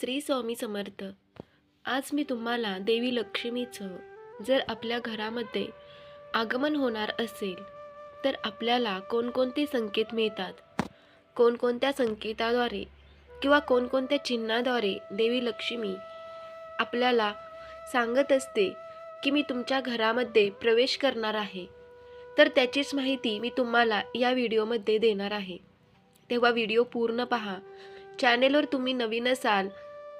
श्री स्वामी समर्थ. आज मी तुम्हाला देवी लक्ष्मीचं जर आपल्या घरामध्ये आगमन होणार असेल तर आपल्याला कोणकोणते संकेत मिळतात? कोणकोणत्या संकेताद्वारे किंवा कोणकोणत्या चिन्हाद्वारे देवी लक्ष्मी आपल्याला सांगत असते की मी तुमच्या घरामध्ये प्रवेश करणार आहे? तर त्याचीच माहिती मी तुम्हाला या व्हिडिओमध्ये देणार आहे. तेव्हा व्हिडिओ पूर्ण पहा. चॅनेलवर तुम्ही नवीन असाल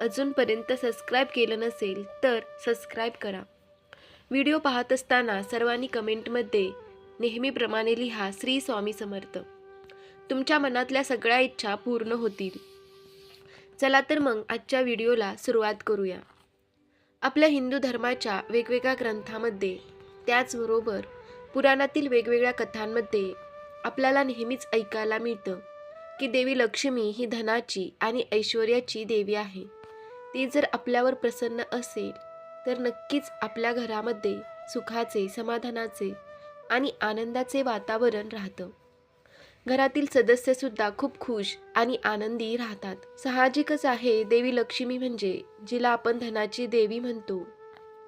अजूनपर्यंत सबस्क्राईब केलं नसेल तर सबस्क्राईब करा. व्हिडिओ पाहत असताना सर्वांनी कमेंटमध्ये नेहमीप्रमाणे लिहा श्री स्वामी समर्थ. तुमच्या मनातल्या सगळ्या इच्छा पूर्ण होतील. चला तर मग आजच्या व्हिडिओला सुरुवात करूया. आपल्या हिंदू धर्माच्या वेगवेगळ्या ग्रंथामध्ये त्याचबरोबर पुराणातील वेगवेगळ्या कथांमध्ये आपल्याला नेहमीच ऐकायला मिळतं की देवी लक्ष्मी ही धनाची आणि ऐश्वर्याची देवी आहे. ती जर आपल्यावर प्रसन्न असेल तर नक्कीच आपल्या घरामध्ये सुखाचे समाधानाचे आणि आनंदाचे वातावरण राहतं. घरातील सदस्यसुद्धा खूप खुश आणि आनंदी राहतात. साहजिकच आहे देवी लक्ष्मी म्हणजे जिला आपण धनाची देवी म्हणतो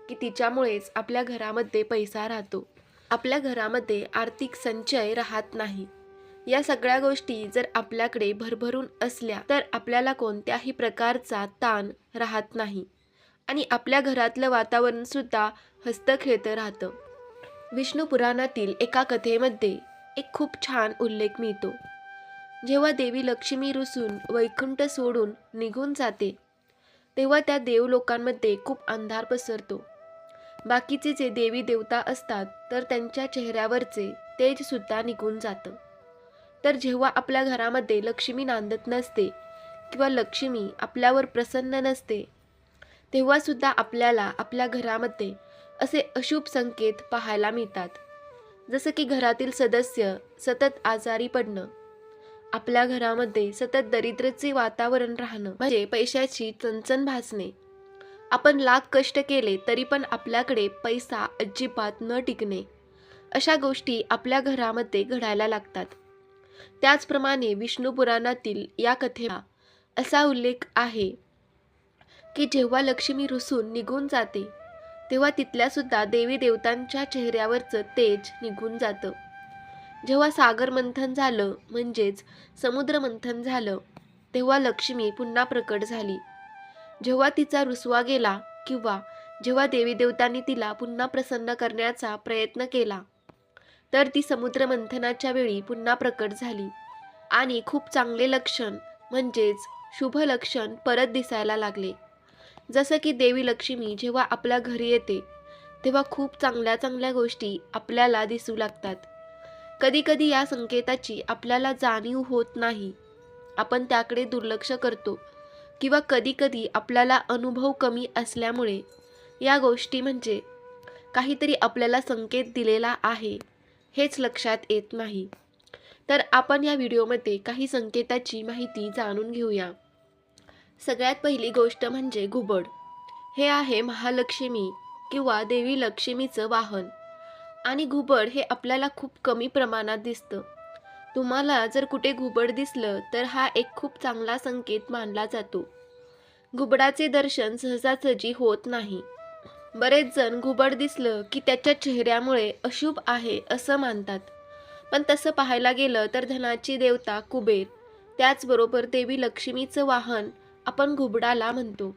की तिच्यामुळेच आपल्या घरामध्ये पैसा राहतो. आपल्या घरामध्ये आर्थिक संचय राहत नाही. या सगळ्या गोष्टी जर आपल्याकडे भरभरून असल्या तर आपल्याला कोणत्याही प्रकारचा ताण राहत नाही. आणि आपल्या घरातलं वातावरण सुद्धा हस्तखेळतं राहतं. विष्णू पुराणातील एका कथेमध्ये एक खूप छान उल्लेख मिळतो. जेव्हा देवी लक्ष्मी रुसून वैकुंठ सोडून निघून जाते तेव्हा त्या देवलोकांमध्ये खूप अंधार पसरतो. बाकीचे जे देवी देवता असतात तर त्यांच्या चेहऱ्यावरचे तेजसुद्धा निघून जातं. तर जेव्हा आपल्या घरामध्ये लक्ष्मी नांदत नसते किंवा लक्ष्मी आपल्यावर प्रसन्न नसते तेव्हासुद्धा आपल्याला आपल्या घरामध्ये असे अशुभ संकेत पाहायला मिळतात. जसं की घरातील सदस्य सतत आजारी पडणं आपल्या घरामध्ये सतत दरिद्रचे वातावरण राहणं म्हणजे पैशाची चणचण भासणे. आपण लाख कष्ट केले तरी पण आपल्याकडे पैसा अजिबात न टिकणे अशा गोष्टी आपल्या घरामध्ये घडायला लागतात. त्याचप्रमाणे विष्णू पुराणातील या कथेला असा उल्लेख आहे की जेव्हा लक्ष्मी रुसून निघून जाते तेव्हा तिथल्यासुद्धा देवी देवतांच्या चेहऱ्यावरचं तेज निघून जातं. जेव्हा सागर मंथन झालं म्हणजेच समुद्र मंथन झालं तेव्हा लक्ष्मी पुन्हा प्रकट झाली. जेव्हा तिचा रुसवा गेला किंवा जेव्हा देवी देवतांनी तिला पुन्हा प्रसन्न करण्याचा प्रयत्न केला तर ती समुद्रमंथनाच्या वेळी पुन्हा प्रकट झाली. आणि खूप चांगले लक्षण म्हणजेच शुभ लक्षण परत दिसायला लागले. जसं की देवी लक्ष्मी जेव्हा आपल्या घरी येते तेव्हा खूप चांगल्या चांगल्या गोष्टी आपल्याला दिसू लागतात. कधीकधी या संकेताची आपल्याला जाणीव होत नाही. आपण त्याकडे दुर्लक्ष करतो किंवा कधीकधी आपल्याला अनुभव कमी असल्यामुळे या गोष्टी म्हणजे काहीतरी आपल्याला संकेत दिलेला आहे. हेच लक्षात येत नाही. तर आपण या व्हिडिओमध्ये काही संकेताची माहिती जाणून घेऊया. सगळ्यात पहिली गोष्ट म्हणजे घुबड. हे आहे महालक्ष्मी किंवा देवी लक्ष्मीचं वाहन. आणि घुबड हे आपल्याला खूप कमी प्रमाणात दिसतं. तुम्हाला जर कुठे घुबड दिसलं तर हा एक खूप चांगला संकेत मानला जातो. घुबडाचे दर्शन सहजासहजी होत नाही. बरेच जण घुबड दिसलं की त्याच्या चेहऱ्यामुळे अशुभ आहे असं मानतात. पण तसं पाहायला गेलं तर धनाची देवता कुबेर. त्याचबरोबर देवी लक्ष्मीचं वाहन आपण घुबडाला म्हणतो.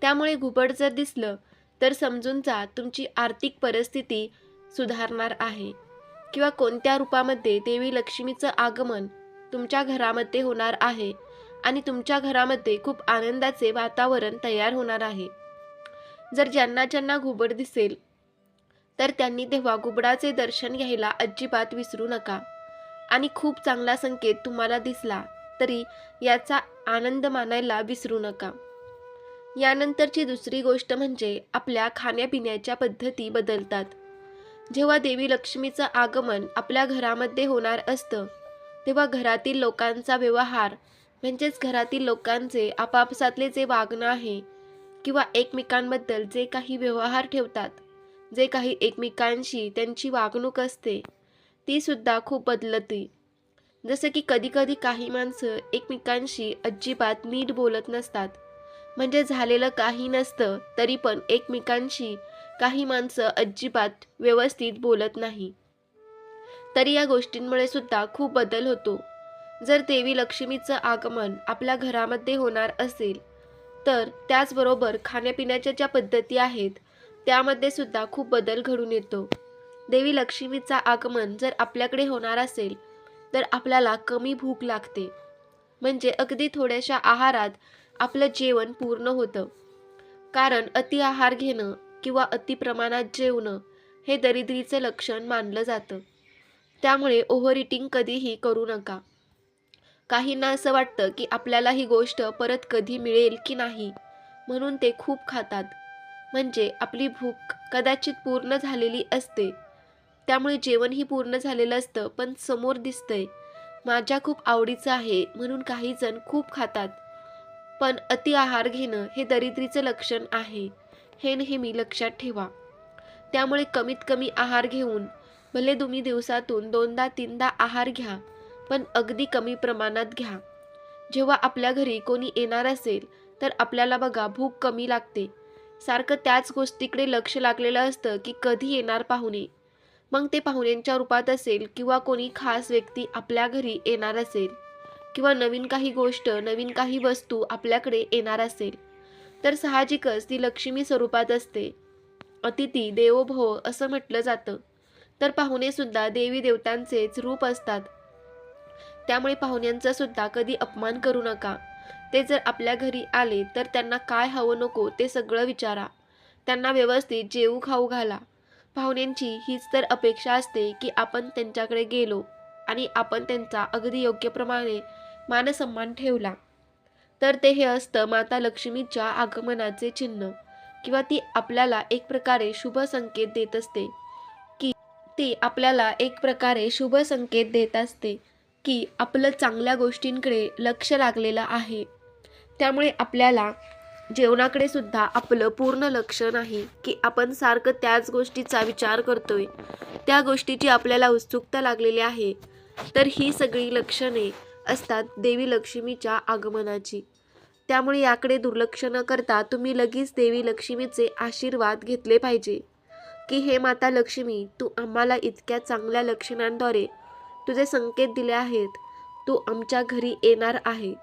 त्यामुळे घुबड जर दिसलं तर समजून जा तुमची आर्थिक परिस्थिती सुधारणार आहे. किंवा कोणत्या रूपामध्ये देवी लक्ष्मीचं आगमन तुमच्या घरामध्ये होणार आहे आणि तुमच्या घरामध्ये खूप आनंदाचे वातावरण तयार होणार आहे. जर ज्यांना ज्यांना घुबड दिसेल तर त्यांनी तेव्हा घुबडाचे दर्शन घ्यायला अजिबात विसरू नका. आणि खूप चांगला संकेत तुम्हाला दिसला तरी याचा आनंद मानायला विसरू नका. यानंतरची दुसरी गोष्ट म्हणजे आपल्या खाण्यापिण्याच्या पद्धती बदलतात. जेव्हा देवी लक्ष्मीचं आगमन आपल्या घरामध्ये होणार असतं तेव्हा घरातील लोकांचा व्यवहार म्हणजेच घरातील लोकांचे आपापसातले जे वागणं आहे किंवा एकमेकांबद्दल जे काही व्यवहार ठेवतात जे काही एकमेकांशी त्यांची वागणूक असते तीसुद्धा खूप बदलते. जसं की कधीकधी काही माणसं एकमेकांशी अजिबात नीट बोलत नसतात. म्हणजे झालेलं काही नसतं तरी पण एकमेकांशी काही माणसं अजिबात व्यवस्थित बोलत नाही. तरी या गोष्टींमुळे सुद्धा खूप बदल होतो. जर देवी लक्ष्मीचं आगमन आपल्या घरामध्ये होणार असेल तर त्याचबरोबर खाण्यापिण्याच्या ज्या पद्धती आहेत त्यामध्ये सुद्धा खूप बदल घडून येतो. देवी लक्ष्मीचा आगमन जर आपल्याकडे होणार असेल तर आपल्याला कमी भूक लागते. म्हणजे अगदी थोड्याशा आहारात आपलं जेवण पूर्ण होतं. कारण अति आहार घेणं किंवा अति प्रमाणात जेवणं हे दरिद्रीचं लक्षण मानलं जातं. त्यामुळे ओव्हर इटिंग कधीही करू नका. काहींना असं वाटतं की आपल्याला ही गोष्ट परत कधी मिळेल की नाही म्हणून ते खूप खातात. म्हणजे आपली भूक कदाचित पूर्ण झालेली असते. त्यामुळे जेवणही पूर्ण झालेलं असतं पण समोर दिसतंय माझ्या खूप आवडीचं आहे म्हणून काही जण खूप खातात. पण अति आहार घेणं हे दरिद्रीचं लक्षण आहे. हे नेहमी लक्षात ठेवा. त्यामुळे कमीत कमी आहार घेऊन भले तुम्ही दिवसातून दोनदा तीनदा आहार घ्या पण अगदी कमी प्रमाणात घ्या. जेव्हा आपल्या घरी कोणी येणार असेल तर आपल्याला बघा भूक कमी लागते. सारखं त्याच गोष्टीकडे लक्ष लागलेलं असतं की कधी येणार पाहुणे. मग ते पाहुण्यांच्या रूपात असेल किंवा कोणी खास व्यक्ती आपल्या घरी येणार असेल किंवा नवीन काही गोष्ट नवीन काही वस्तू आपल्याकडे येणार असेल तर साहजिकच ती लक्ष्मी स्वरूपात असते. अतिथी देवोभव असं म्हटलं जातं. तर पाहुणेसुद्धा देवी देवतांचेच रूप असतात. त्यामुळे पाहुण्यांचा सुद्धा कधी अपमान करू नका. ते जर आपल्या घरी आले तर त्यांना काय हवं नको ते सगळं विचारा. त्यांना व्यवस्थित जेवू खाऊ घाला. पाहुण्यांची हीच तर अपेक्षा असते की आपण त्यांच्याकडे गेलो आणि आपण त्यांचा अगदी योग्यप्रमाणे मानसन्मान ठेवला. तर ते हे असतं माता लक्ष्मीच्या आगमनाचे चिन्ह किंवा ती आपल्याला एक प्रकारे शुभ संकेत देत असते की ती आपल्याला एक प्रकारे शुभ संकेत देत असते. की आपलं चांगल्या गोष्टींकडे लक्ष लागलेलं आहे. त्यामुळे आपल्याला जेवणाकडे सुद्धा आपलं पूर्ण लक्ष नाही की आपण सारखं त्याच गोष्टीचा विचार करतोय. त्या गोष्टीची आपल्याला उत्सुकता लागलेली आहे. तर ही सगळी लक्षणे असतात देवी लक्ष्मीच्या आगमनाची. त्यामुळे याकडे दुर्लक्ष न करता तुम्ही लगेच देवी लक्ष्मीचे आशीर्वाद घेतले पाहिजे. की हे माता लक्ष्मी तू आम्हाला इतक्या चांगल्या लक्षणांद्वारे तुझे संकेत दिले आहेत. तू आमच्या घरी येणार आहे.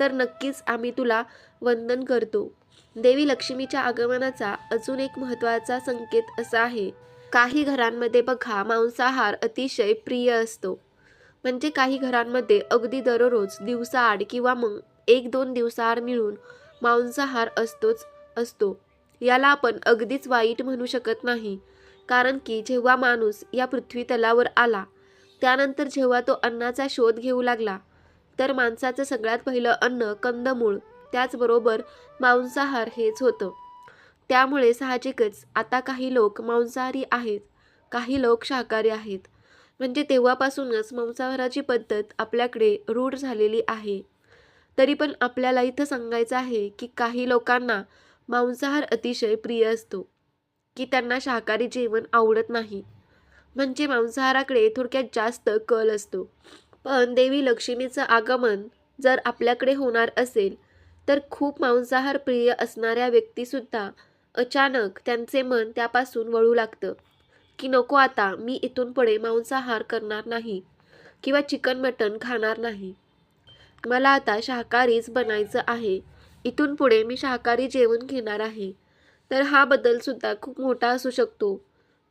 तर नक्कीच आम्ही तुला वंदन करतो. देवी लक्ष्मीच्या आगमनाचा अजून एक महत्त्वाचा संकेत असा आहे. काही घरांमध्ये बघा मांसाहार अतिशय प्रिय असतो. म्हणजे काही घरांमध्ये अगदी दररोज दिवसाआड किंवा मग एक दोन दिवसाआड मिळून मांसाहार असतोच असतो. याला आपण अगदीच वाईट म्हणू शकत नाही. कारण की जेव्हा माणूस या पृथ्वी तलावर आला त्यानंतर जेव्हा तो अन्नाचा शोध घेऊ लागला तर माणसाचं सगळ्यात पहिलं अन्न कंदमूळ त्याचबरोबर मांसाहार हेच होतं. त्यामुळे साहजिकच आता काही लोक मांसाहारी आहेत काही लोक शाकाहारी आहेत. म्हणजे तेव्हापासूनच मांसाहाराची पद्धत आपल्याकडे रूढ झालेली आहे. तरी पण आपल्याला इथं सांगायचं आहे की काही लोकांना मांसाहार अतिशय प्रिय असतो की त्यांना शाकाहारी जेवण आवडत नाही. म्हणजे मांसाहाराकडे थोडक्यात जास्त कल असतो. पण देवी लक्ष्मीचं आगमन जर आपल्याकडे होणार असेल तर खूप मांसाहार प्रिय असणाऱ्या व्यक्तीसुद्धा अचानक त्यांचे मन त्यापासून वळू लागतं की नको आता मी इथून पुढे मांसाहार करणार नाही किंवा चिकन मटण खाणार नाही. मला आता शाकाहारीच बनायचं आहे इथून पुढे मी शाकाहारी जेवण घेणार आहे. तर हा बदलसुद्धा खूप मोठा असू शकतो.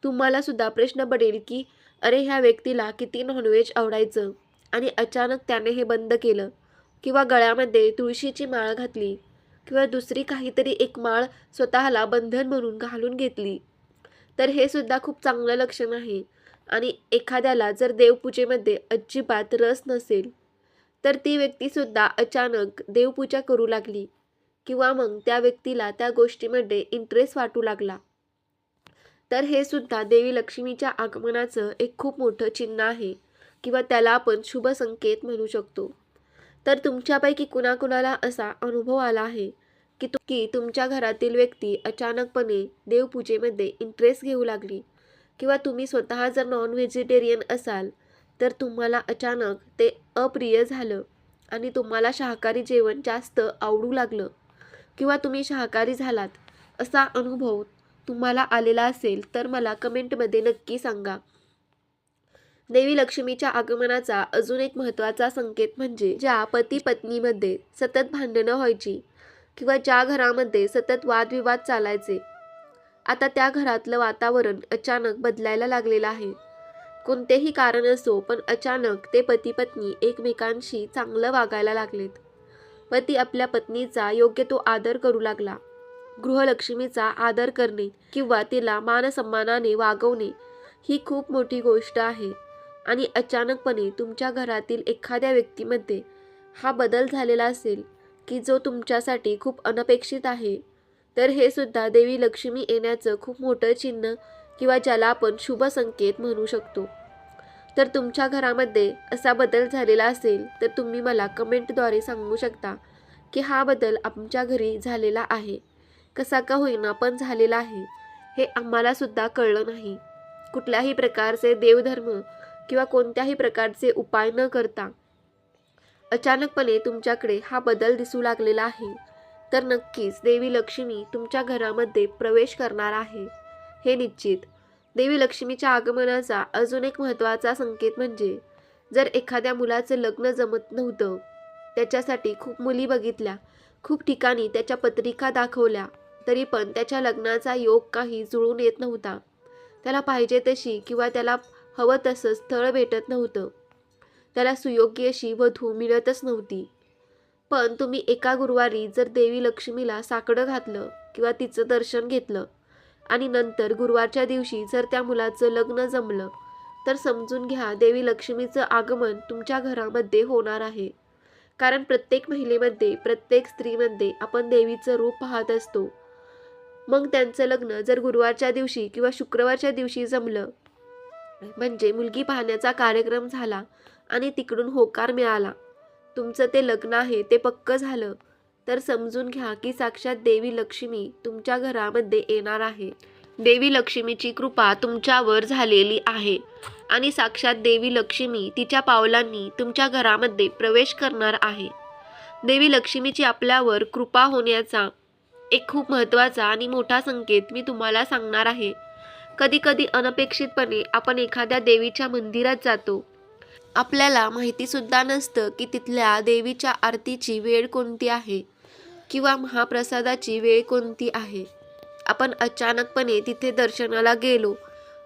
तुम्हाला सुद्धा प्रश्न पडेल की अरे ह्या व्यक्तीला किती नॉनव्हेज आवडायचं? आणि अचानक त्याने हे बंद केलं. किंवा गळ्यामध्ये तुळशीची माळ घातली. किंवा दुसरी काहीतरी एक माळ स्वतःला बंधन म्हणून घालून घेतली. तर हे सुद्धा खूप चांगलं लक्षण आहे. आणि एखाद्याला जर देवपूजेमध्ये अजिबात रस नसेल तर ती व्यक्तीसुद्धा अचानक देवपूजा करू लागली. किंवा मग त्या व्यक्तीला त्या गोष्टीमध्ये इंटरेस्ट वाटू लागला. तर हे सुद्धा देवी लक्ष्मीच्या आगमनाचं एक खूप मोठं चिन्ह आहे किंवा त्याला आपण शुभ संकेत म्हणू शकतो. तर तुमच्यापैकी कुणाकुणाला असा अनुभव आला आहे की तु की तुमच्या घरातील व्यक्ती अचानकपणे देवपूजेमध्ये इंटरेस्ट घेऊ लागली किंवा तुम्ही स्वतः जर नॉन व्हेजिटेरियन असाल तर तुम्हाला अचानक ते अप्रिय झालं आणि तुम्हाला शाकाहारी जेवण जास्त आवडू लागलं किंवा तुम्ही शाकाहारी झालात असा अनुभव तुम्हाला आलेला असेल तर मला कमेंटमध्ये नक्की सांगा. देवी लक्ष्मीच्या आगमनाचा अजून एक महत्त्वाचा संकेत म्हणजे ज्या पती पत्नीमध्ये सतत भांडणं व्हायची किंवा ज्या घरामध्ये सतत वादविवाद चालायचे आता त्या घरातलं वातावरण अचानक बदलायला लागलेलं आहे. कोणतेही कारण असो पण अचानक ते पती पत्नी एकमेकांशी चांगलं वागायला लागलेत. पती आपल्या पत्नीचा योग्य तो आदर करू लागला. गृहलक्ष्मीचा आदर करणे किंवा तिला मानसन्मानाने वागवणे ही खूप मोठी गोष्ट आहे. आणि अचानकपणे तुमच्या घरातील एखाद्या व्यक्तीमध्ये हा बदल झालेला असेल की जो तुमच्यासाठी खूप अनपेक्षित आहे तर हे सुद्धा देवी लक्ष्मी येण्याचं खूप मोठं चिन्ह किंवा ज्याला आपण शुभ संकेत म्हणू शकतो. तर तुमच्या घरामध्ये असा बदल झालेला असेल तर तुम्ही मला कमेंटद्वारे सांगू शकता की हा बदल आमच्या घरी झालेला आहे. कसा का होईना पण झालेला आहे हे आम्हाला सुद्धा कळलं नाही. कुठल्याही प्रकारचे देवधर्म किंवा कोणत्याही प्रकारचे उपाय न करता अचानकपणे तुमच्याकडे हा बदल दिसू लागलेला आहे. तर नक्कीच देवी लक्ष्मी तुमच्या घरामध्ये प्रवेश करणार आहे. हे निश्चित. देवी लक्ष्मीच्या आगमनाचा अजून एक महत्त्वाचा संकेत म्हणजे जर एखाद्या मुलाचं लग्न जमत नव्हतं त्याच्यासाठी खूप मुली बघितल्या खूप ठिकाणी त्याच्या पत्रिका दाखवल्या तरी पण त्याच्या लग्नाचा योग काही जुळून येत नव्हता. त्याला पाहिजे तशी किंवा त्याला हवं तसं स्थळ भेटत नव्हतं. त्याला सुयोग्य अशी वधू मिळतच नव्हती. पण तुम्ही एका गुरुवारी जर देवी लक्ष्मीला साकडं घातलं किंवा तिचं दर्शन घेतलं आणि नंतर गुरुवारच्या दिवशी जर त्या मुलाचं लग्न जमलं तर समजून घ्या देवी लक्ष्मीचं आगमन तुमच्या घरामध्ये होणार आहे. कारण प्रत्येक महिलेमध्ये प्रत्येक स्त्रीमध्ये आपण देवीचं रूप पाहत असतो. मग त्यांचं लग्न जर गुरुवारच्या दिवशी किंवा शुक्रवारच्या दिवशी जमलं म्हणजे मुलगी पाहण्याचा कार्यक्रम झाला आणि तिकडून होकार मिळाला. तुमचं ते लग्न आहे ते पक्क झालं. तर समजून घ्या की साक्षात देवी लक्ष्मी तुमच्या घरामध्ये येणार आहे. देवी लक्ष्मीची कृपा तुमच्यावर झालेली आहे आणि साक्षात देवी लक्ष्मी तिच्या पावलांनी तुमच्या घरामध्ये प्रवेश करणार आहे. देवी लक्ष्मीची आपल्यावर कृपा होण्याचा एक खूप महत्त्वाचा आणि मोठा संकेत मी तुम्हाला सांगणार आहे. कधीकधी अनपेक्षितपणे आपण एखाद्या देवीच्या मंदिरात जातो. आपल्याला माहितीसुद्धा नसतं की तिथल्या देवीच्या आरतीची वेळ कोणती आहे किंवा महाप्रसादाची वेळ कोणती आहे. आपण अचानकपणे तिथे दर्शनाला गेलो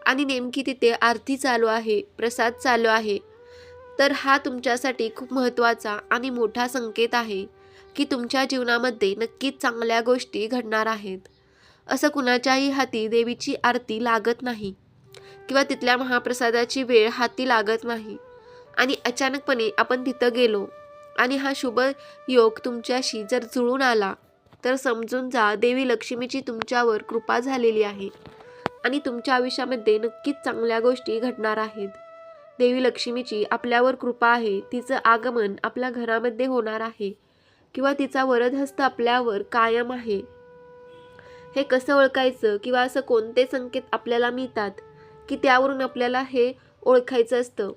आणि नेमकी तिथे आरती चालू आहे प्रसाद चालू आहे. तर हा तुमच्यासाठी खूप महत्त्वाचा आणि मोठा संकेत आहे. की तुमच्या जीवनामध्ये नक्कीच चांगल्या गोष्टी घडणार आहेत. असं कुणाच्याही हाती देवीची आरती लागत नाही किंवा तिथल्या महाप्रसादाची वेळ हाती लागत नाही. आणि अचानकपणे आपण तिथं गेलो आणि हा शुभ योग तुमच्याशी जर जुळून आला तर समजून जा देवी लक्ष्मीची तुमच्यावर कृपा झालेली आहे आणि तुमच्या आयुष्यामध्ये नक्कीच चांगल्या गोष्टी घडणार आहेत. देवी लक्ष्मीची आपल्यावर कृपा आहे तिचं आगमन आपल्या घरामध्ये होणार आहे. किंवा तिचा वरदहस्त आपल्यावर कायम आहे. हे कसं ओळखायचं किंवा असं कोणते संकेत आपल्याला मिळतात की त्यावरून आपल्याला हे ओळखायचं असतं?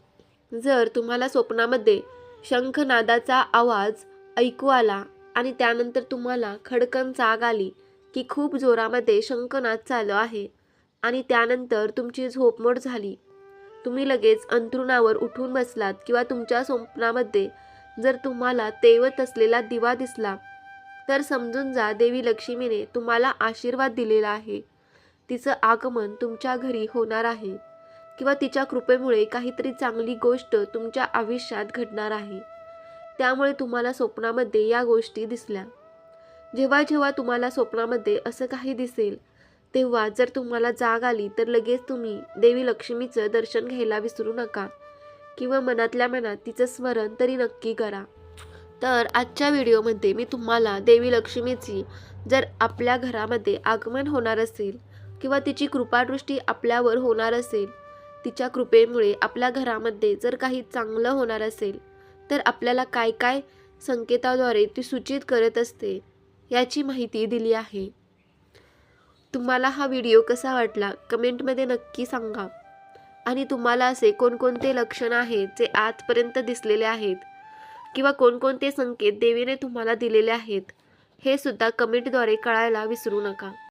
जर तुम्हाला स्वप्नामध्ये शंखनादाचा आवाज ऐकू आला आणि त्यानंतर तुम्हाला खडकन जाग आली की खूप जोरामध्ये शंखनाद चालू आहे आणि त्यानंतर तुमची झोपमोड झाली तुम्ही लगेच अंथरुणावर उठून बसलात किंवा तुमच्या स्वप्नामध्ये जर तुम्हाला तेवत असलेला दिवा दिसला तर समजून जा देवी लक्ष्मीने तुम्हाला आशीर्वाद दिलेला आहे. तिचं आगमन तुमच्या घरी होणार आहे किंवा तिच्या कृपेमुळे काहीतरी चांगली गोष्ट तुमच्या आयुष्यात घडणार आहे. त्यामुळे तुम्हाला स्वप्नामध्ये या गोष्टी दिसल्या. जेव्हा जेव्हा तुम्हाला स्वप्नामध्ये असं काही दिसेल तेव्हा जर तुम्हाला जाग आली तर लगेच तुम्ही देवी लक्ष्मीचं दर्शन घ्यायला विसरू नका. किंवा मनातल्या मनात तिचं स्मरण तरी नक्की करा. तर आजच्या व्हिडिओमध्ये मी तुम्हाला देवी लक्ष्मीची जर आपल्या घरामध्ये आगमन होणार असेल किंवा तिची कृपादृष्टी आपल्यावर होणार असेल तिच्या कृपेमुळे आपल्या घरामध्ये जर काही चांगलं होणार असेल तर आपल्याला काय काय संकेताद्वारे ती सूचित करत असते याची माहिती दिली आहे. तुम्हाला हा व्हिडिओ कसा वाटला कमेंटमध्ये नक्की सांगा. आणि तुम्हाला असे कोणकोणते लक्षण आहेत जे आजपर्यंत दिसलेले आहेत? किंवा कोणकोणते संकेत देवीने तुम्हाला दिलेले आहेत? हे सुद्धा कमेंटद्वारे कळायला विसरू नका.